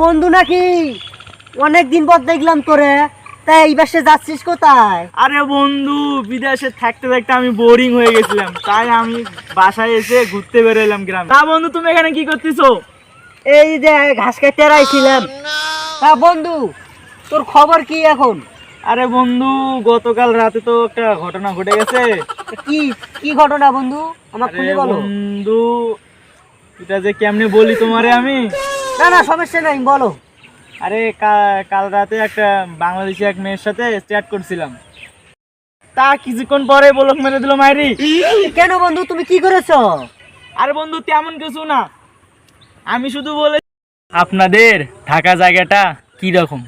বন্ধু নাকি? অনেক দিন পর দেখলাম তোরে। তাই এই বাসে যাচ্ছিস কোথায়? আরে বন্ধু বিদেশে থাকতে থাকতে আমি বোরিং হয়ে গেছিলাম। তাই আমি বাসায় এসে ঘুরতে বেরোলাম গ্রাম। তা বন্ধু তুমি এখানে কি করতেছো? এই যে ঘাস কাটতে রাইছিলাম তা বন্ধু তোর খবর কি এখন? আরে বন্ধু গতকাল রাতে তো একটা ঘটনা ঘটে গেছে। কি কি ঘটনা বন্ধু? আমার খুলে বলো। বন্ধু এটা যে কেমনে বলি তোমারে আমি? না না সমস্যা নাই বলো আরে কা- কাল রাতে একটা বাংলাদেশি এক মেয়ের সাথে চ্যাট করছিলাম তা কিছুক্ষণ পরে বলক মেরে দিল মাইরি কেন বন্ধু তুমি কি করেছ আরে বন্ধু তেমন কিছু না আমি শুধু বলে আপনাদের থাকা জায়গাটা কি রকম